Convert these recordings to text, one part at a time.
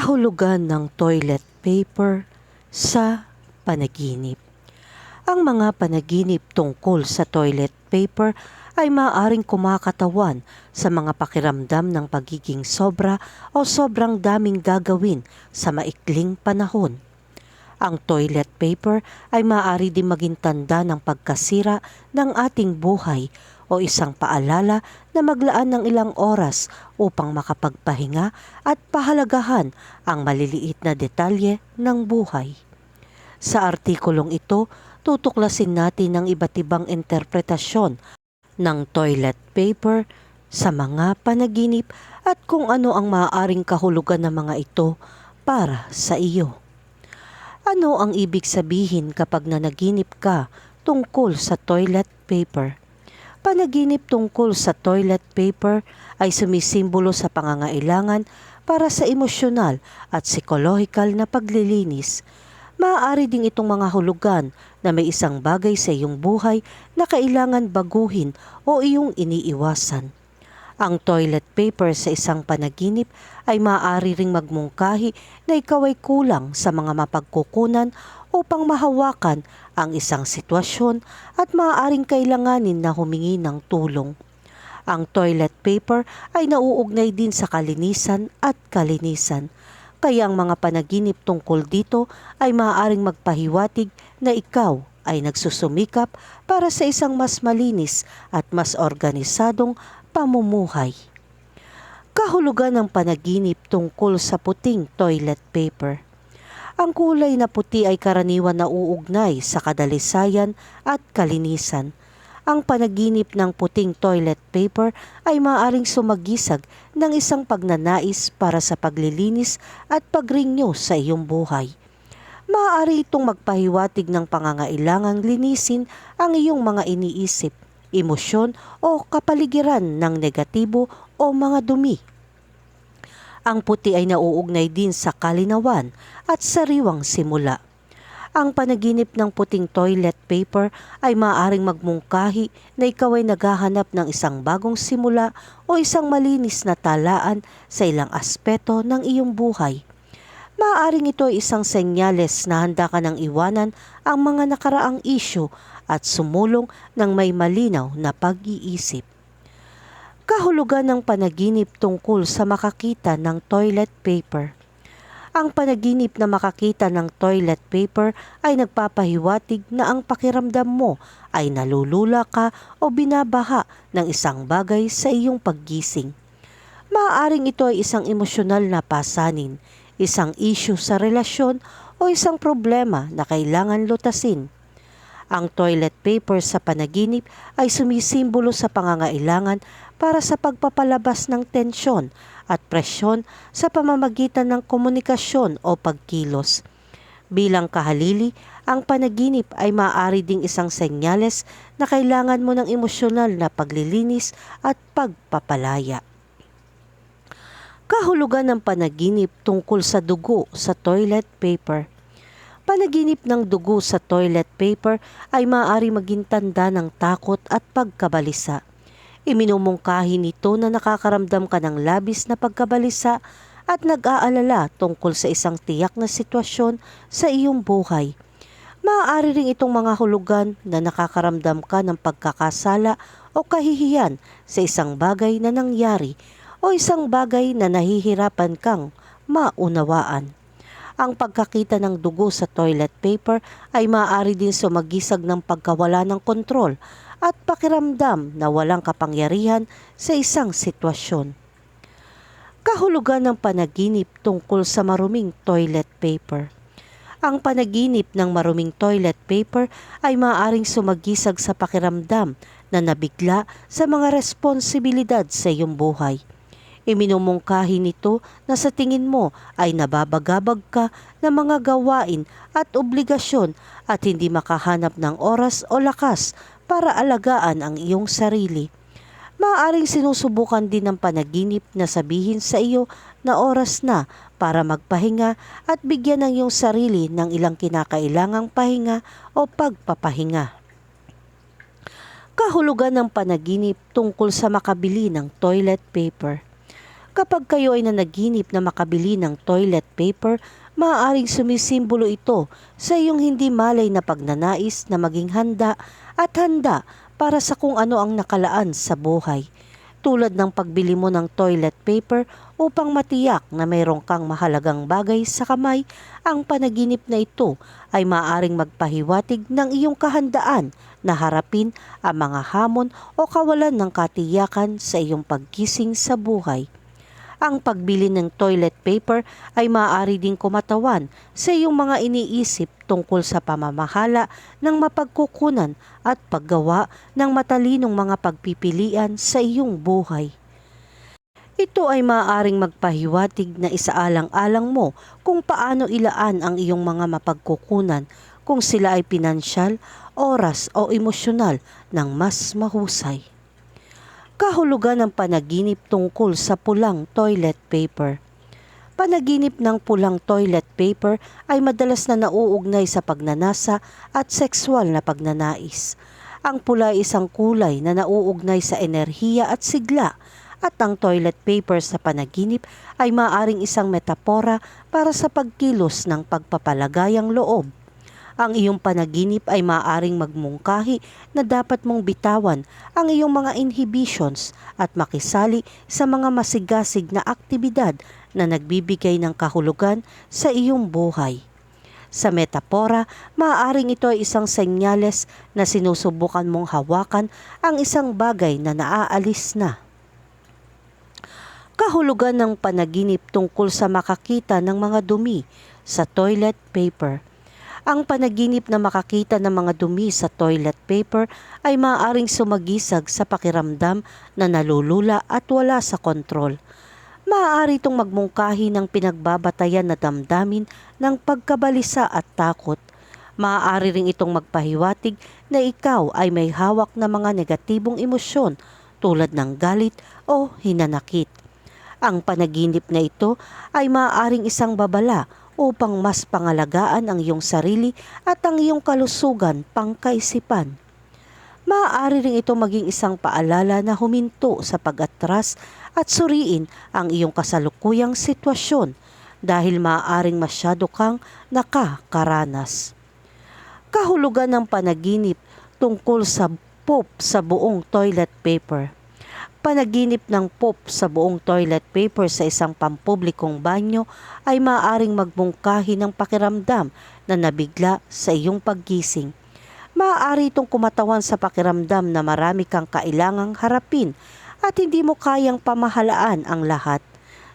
kahulugan ng toilet paper sa panaginip. Ang mga panaginip tungkol sa toilet paper ay maaaring kumakatawan sa mga pakiramdam ng pagiging sobra o sobrang daming gagawin sa maikling panahon. Ang toilet paper ay maaari din maging tanda ng pagkasira ng ating buhay o isang paalala na maglaan ng ilang oras upang makapagpahinga at pahalagahan ang maliliit na detalye ng buhay. Sa artikulong ito, tutuklasin natin ang iba't ibang interpretasyon ng toilet paper sa mga panaginip at kung ano ang maaaring kahulugan ng mga ito para sa iyo. Ano ang ibig sabihin kapag nanaginip ka tungkol sa toilet paper? Panaginip tungkol sa toilet paper ay sumisimbolo sa pangangailangan para sa emosyonal at psikolohikal na paglilinis. Maaari ding itong mga hulugan na may isang bagay sa iyong buhay na kailangan baguhin o iyong iniiwasan. Ang toilet paper sa isang panaginip ay maaari ring magmungkahi na ikaw ay kulang sa mga mapagkukunan upang mahawakan ang isang sitwasyon at maaaring kailanganin na humingi ng tulong. Ang toilet paper ay nauugnay din sa kalinisan at kalinisan. Kaya ang mga panaginip tungkol dito ay maaaring magpahiwatig na ikaw ay nagsusumikap para sa isang mas malinis at mas organisadong pamumuhay. Kahulugan ng panaginip tungkol sa puting toilet paper. Ang kulay na puti ay karaniwan na uugnay sa kadalisayan at kalinisan. Ang panaginip ng puting toilet paper ay maaaring sumagisag ng isang pagnanais para sa paglilinis at pagrinyo sa iyong buhay. Maaari itong magpahiwatig ng pangangailangang linisin ang iyong mga iniisip, emosyon o kapaligiran ng negatibo o mga dumi. Ang puti ay nauugnay din sa kalinawan at sariwang simula. Ang panaginip ng puting toilet paper ay maaaring magmungkahi na ikaw ay naghahanap ng isang bagong simula o isang malinis na talaan sa ilang aspeto ng iyong buhay. Maaaring ito ay isang senyales na handa ka ng iwanan ang mga nakaraang isyu at sumulong ng may malinaw na pag-iisip. Kahulugan ng panaginip tungkol sa makakita ng toilet paper. Ang panaginip na makakita ng toilet paper ay nagpapahiwatig na ang pakiramdam mo ay nalulula ka o binabaha ng isang bagay sa iyong paggising. Maaaring ito ay isang emosyonal na pasanin, isang issue sa relasyon o isang problema na kailangan lutasin. Ang toilet paper sa panaginip ay sumisimbolo sa pangangailangan para sa pagpapalabas ng tensyon at presyon sa pamamagitan ng komunikasyon o pagkilos. Bilang kahalili, ang panaginip ay maaari ding isang senyales na kailangan mo ng emosyonal na paglilinis at pagpapalaya. Kahulugan ng panaginip tungkol sa dugo sa toilet paper. Panaginip ng dugo sa toilet paper ay maaari maging tanda ng takot at pagkabalisa. Iminumungkahi nito na nakakaramdam ka ng labis na pagkabalisa at nag-aalala tungkol sa isang tiyak na sitwasyon sa iyong buhay. Maaari rin itong mga hulugan na nakakaramdam ka ng pagkakasala o kahihiyan sa isang bagay na nangyari o isang bagay na nahihirapan kang maunawaan. Ang pagkakita ng dugo sa toilet paper ay maaari din sumagisag ng pagkawala ng kontrol at pakiramdam na walang kapangyarihan sa isang sitwasyon. Kahulugan ng panaginip tungkol sa maruming toilet paper. Ang panaginip ng maruming toilet paper ay maaaring sumagisag sa pakiramdam na nabigla sa mga responsibilidad sa iyong buhay. Iminumungkahi nito na sa tingin mo ay nababagabag ka ng mga gawain at obligasyon at hindi makahanap ng oras o lakas para alagaan ang iyong sarili. Maaaring sinusubukan din ng panaginip na sabihin sa iyo na oras na para magpahinga at bigyan ng iyong sarili ng ilang kinakailangang pahinga o pagpapahinga. Kahulugan ng panaginip tungkol sa makabili ng toilet paper. Kapag kayo ay nanaginip na makabili ng toilet paper, maaaring sumisimbolo ito sa iyong hindi malay na pagnanais na maging handa at handa para sa kung ano ang nakalaan sa buhay. Tulad ng pagbili mo ng toilet paper upang matiyak na mayroong kang mahalagang bagay sa kamay, ang panaginip na ito ay maaaring magpahiwatig ng iyong kahandaan na harapin ang mga hamon o kawalan ng katiyakan sa iyong pagkising sa buhay. Ang pagbili ng toilet paper ay maaari ding kumatawan sa iyong mga iniisip tungkol sa pamamahala ng mapagkukunan at paggawa ng matalinong mga pagpipilian sa iyong buhay. Ito ay maaaring magpahiwatig na isaalang-alang mo kung paano ilaan ang iyong mga mapagkukunan kung sila ay pinansyal, oras o emosyonal ng mas mahusay kahulugan ng panaginip tungkol sa pulang toilet paper. Panaginip ng pulang toilet paper ay madalas na nauugnay sa pagnanasa at sexual na pagnanais. Ang pula ay isang kulay na nauugnay sa enerhiya at sigla at ang toilet paper sa panaginip ay maaring isang metapora para sa pagkilos ng pagpapalagayang loob ang iyong panaginip ay maaaring magmungkahi na dapat mong bitawan ang iyong mga inhibitions at makisali sa mga masigasig na aktibidad na nagbibigay ng kahulugan sa iyong buhay. Sa metapora, maaaring ito ay isang senyales na sinusubukan mong hawakan ang isang bagay na naaalis na. Kahulugan ng panaginip tungkol sa makakita ng mga dumi sa toilet paper – ang panaginip na makakita ng mga dumi sa toilet paper ay maaaring sumagisag sa pakiramdam na nalulula at wala sa kontrol. Maaari itong magmungkahi ng pinagbabatayan na damdamin ng pagkabalisa at takot. Maaari ring itong magpahiwatig na ikaw ay may hawak na mga negatibong emosyon tulad ng galit o hinanakit. Ang panaginip na ito ay maaaring isang babala upang mas pangalagaan ang iyong sarili at ang iyong kalusugan pangkaisipan. Maaari rin ito maging isang paalala na huminto sa pag-atras at suriin ang iyong kasalukuyang sitwasyon dahil maaaring masyado kang nakakaranas. Kahulugan ng panaginip tungkol sa poop sa buong toilet paper – Panaginip ng pop sa buong toilet paper sa isang pampublikong banyo ay maaaring magmungkahi ng pakiramdam na nabigla sa iyong paggising. Maaari itong kumatawan sa pakiramdam na marami kang kailangang harapin at hindi mo kayang pamahalaan ang lahat.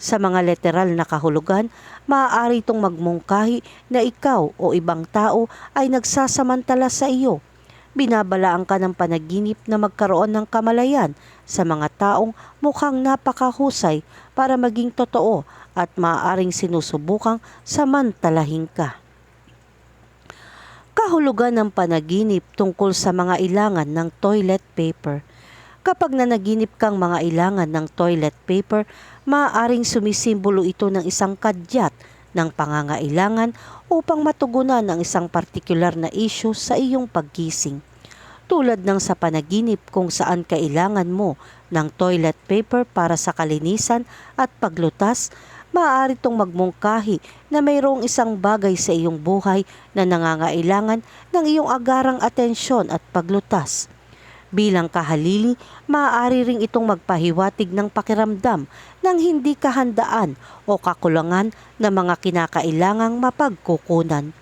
Sa mga literal na kahulugan, maaari itong magmungkahi na ikaw o ibang tao ay nagsasamantala sa iyo binabalaan ka ng panaginip na magkaroon ng kamalayan sa mga taong mukhang napakahusay para maging totoo at maaaring sinusubukang samantalahin ka. Kahulugan ng panaginip tungkol sa mga ilangan ng toilet paper. Kapag nanaginip kang mga ilangan ng toilet paper, maaaring sumisimbolo ito ng isang kadyat ng pangangailangan upang matugunan ang isang partikular na issue sa iyong paggising. Tulad ng sa panaginip kung saan kailangan mo ng toilet paper para sa kalinisan at paglutas, maaari itong magmungkahi na mayroong isang bagay sa iyong buhay na nangangailangan ng iyong agarang atensyon at paglutas. Bilang kahalili, maaari ring itong magpahiwatig ng pakiramdam ng hindi kahandaan o kakulangan ng mga kinakailangang mapagkukunan.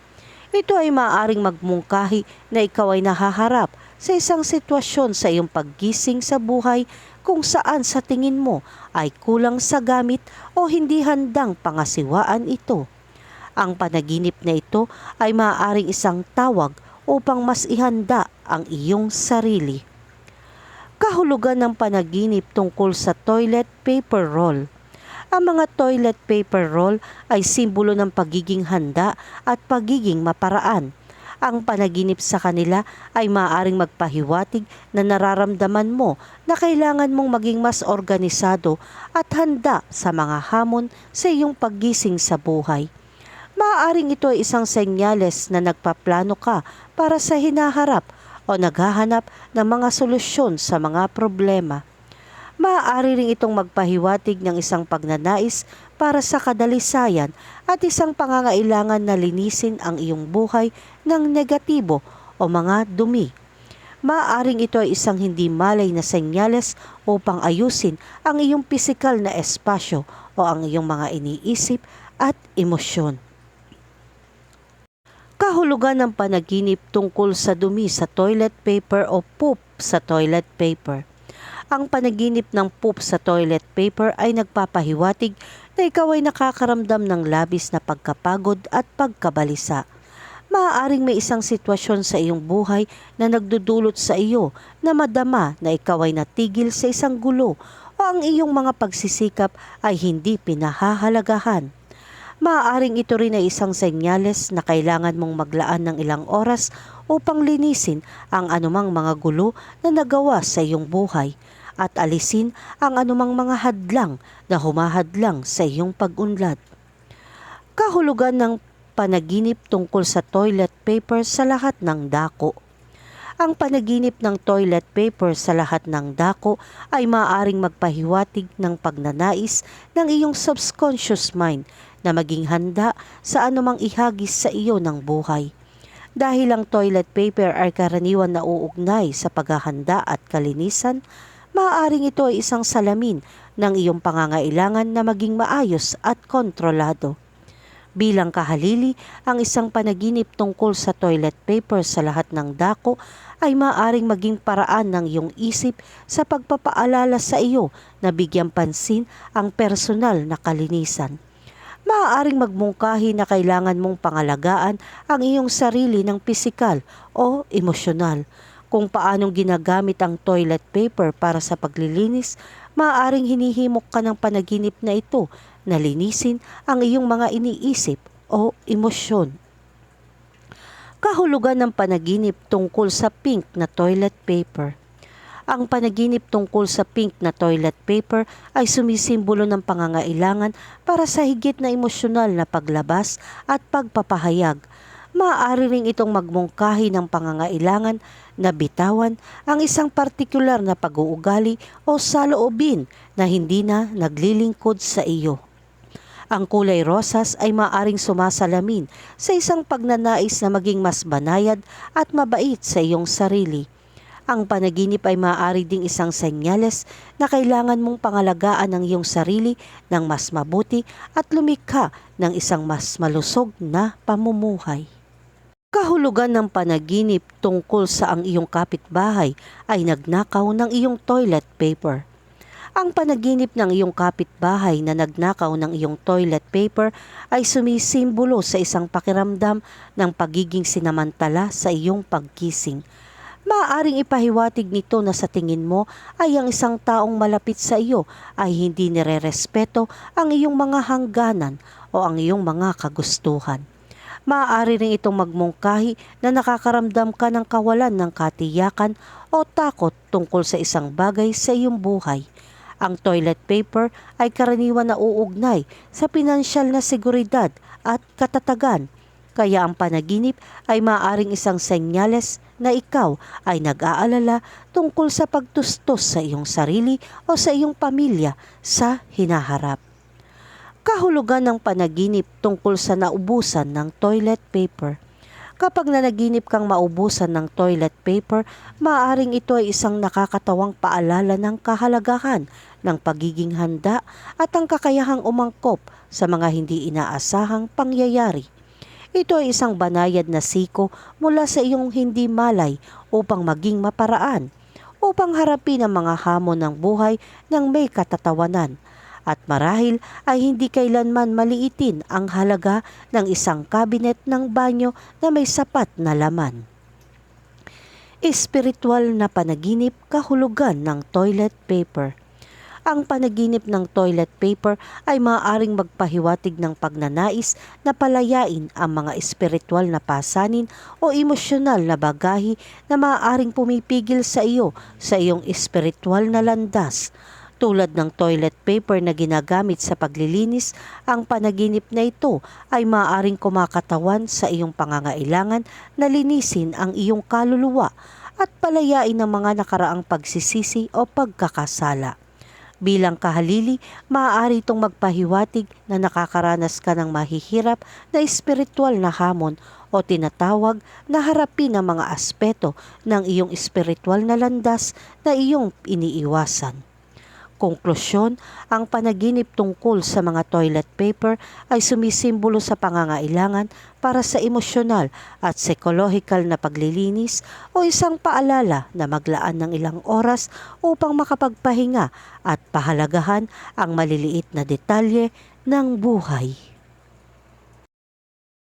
Ito ay maaaring magmungkahi na ikaw ay nahaharap sa isang sitwasyon sa iyong paggising sa buhay kung saan sa tingin mo ay kulang sa gamit o hindi handang pangasiwaan ito. Ang panaginip na ito ay maaaring isang tawag upang mas ihanda ang iyong sarili kahulugan ng panaginip tungkol sa toilet paper roll. Ang mga toilet paper roll ay simbolo ng pagiging handa at pagiging maparaan. Ang panaginip sa kanila ay maaaring magpahiwatig na nararamdaman mo na kailangan mong maging mas organisado at handa sa mga hamon sa iyong paggising sa buhay. Maaaring ito ay isang senyales na nagpaplano ka para sa hinaharap o naghahanap ng mga solusyon sa mga problema. Maaari rin itong magpahiwatig ng isang pagnanais para sa kadalisayan at isang pangangailangan na linisin ang iyong buhay ng negatibo o mga dumi. Maaring ito ay isang hindi malay na senyales upang ayusin ang iyong pisikal na espasyo o ang iyong mga iniisip at emosyon. Kahulugan ng panaginip tungkol sa dumi sa toilet paper o poop sa toilet paper. Ang panaginip ng poop sa toilet paper ay nagpapahiwatig na ikaw ay nakakaramdam ng labis na pagkapagod at pagkabalisa. Maaaring may isang sitwasyon sa iyong buhay na nagdudulot sa iyo na madama na ikaw ay natigil sa isang gulo o ang iyong mga pagsisikap ay hindi pinahahalagahan. Maaaring ito rin ay isang senyales na kailangan mong maglaan ng ilang oras upang linisin ang anumang mga gulo na nagawa sa iyong buhay at alisin ang anumang mga hadlang na humahadlang sa iyong pag-unlad. Kahulugan ng panaginip tungkol sa toilet paper sa lahat ng dako. Ang panaginip ng toilet paper sa lahat ng dako ay maaaring magpahiwatig ng pagnanais ng iyong subconscious mind na maging handa sa anumang ihagis sa iyo ng buhay. Dahil ang toilet paper ay karaniwan na uugnay sa paghahanda at kalinisan, maaaring ito ay isang salamin ng iyong pangangailangan na maging maayos at kontrolado. Bilang kahalili, ang isang panaginip tungkol sa toilet paper sa lahat ng dako ay maaring maging paraan ng iyong isip sa pagpapaalala sa iyo na bigyang pansin ang personal na kalinisan. Maaaring magmungkahi na kailangan mong pangalagaan ang iyong sarili ng pisikal o emosyonal. Kung paanong ginagamit ang toilet paper para sa paglilinis, maaaring hinihimok ka ng panaginip na ito na linisin ang iyong mga iniisip o emosyon. Kahulugan ng panaginip tungkol sa pink na toilet paper. Ang panaginip tungkol sa pink na toilet paper ay sumisimbolo ng pangangailangan para sa higit na emosyonal na paglabas at pagpapahayag. Maaari ring itong magmungkahi ng pangangailangan na bitawan ang isang partikular na pag-uugali o saloobin na hindi na naglilingkod sa iyo. Ang kulay rosas ay maaring sumasalamin sa isang pagnanais na maging mas banayad at mabait sa iyong sarili. Ang panaginip ay maaari ding isang senyales na kailangan mong pangalagaan ang iyong sarili ng mas mabuti at lumikha ng isang mas malusog na pamumuhay. Kahulugan ng panaginip tungkol sa ang iyong kapitbahay ay nagnakaw ng iyong toilet paper. Ang panaginip ng iyong kapitbahay na nagnakaw ng iyong toilet paper ay sumisimbolo sa isang pakiramdam ng pagiging sinamantala sa iyong pagkising. Maaaring ipahiwatig nito na sa tingin mo ay ang isang taong malapit sa iyo ay hindi nirerespeto ang iyong mga hangganan o ang iyong mga kagustuhan. Maaari rin itong magmungkahi na nakakaramdam ka ng kawalan ng katiyakan o takot tungkol sa isang bagay sa iyong buhay. Ang toilet paper ay karaniwan na uugnay sa pinansyal na seguridad at katatagan kaya ang panaginip ay maaring isang senyales na ikaw ay nag-aalala tungkol sa pagtustos sa iyong sarili o sa iyong pamilya sa hinaharap. Kahulugan ng panaginip tungkol sa naubusan ng toilet paper. Kapag nanaginip kang maubusan ng toilet paper, maaaring ito ay isang nakakatawang paalala ng kahalagahan ng pagiging handa at ang kakayahang umangkop sa mga hindi inaasahang pangyayari. Ito ay isang banayad na siko mula sa iyong hindi malay upang maging maparaan, upang harapin ang mga hamon ng buhay ng may katatawanan. At marahil ay hindi kailanman maliitin ang halaga ng isang kabinet ng banyo na may sapat na laman. Espiritual na panaginip kahulugan ng toilet paper ang panaginip ng toilet paper ay maaaring magpahiwatig ng pagnanais na palayain ang mga espiritual na pasanin o emosyonal na bagahi na maaaring pumipigil sa iyo sa iyong espiritual na landas. Tulad ng toilet paper na ginagamit sa paglilinis, ang panaginip na ito ay maaaring kumakatawan sa iyong pangangailangan na linisin ang iyong kaluluwa at palayain ang mga nakaraang pagsisisi o pagkakasala. Bilang kahalili, maaari itong magpahiwatig na nakakaranas ka ng mahihirap na espiritual na hamon o tinatawag na harapin ang mga aspeto ng iyong espiritual na landas na iyong iniiwasan. Konklusyon, ang panaginip tungkol sa mga toilet paper ay sumisimbolo sa pangangailangan para sa emosyonal at psychological na paglilinis o isang paalala na maglaan ng ilang oras upang makapagpahinga at pahalagahan ang maliliit na detalye ng buhay.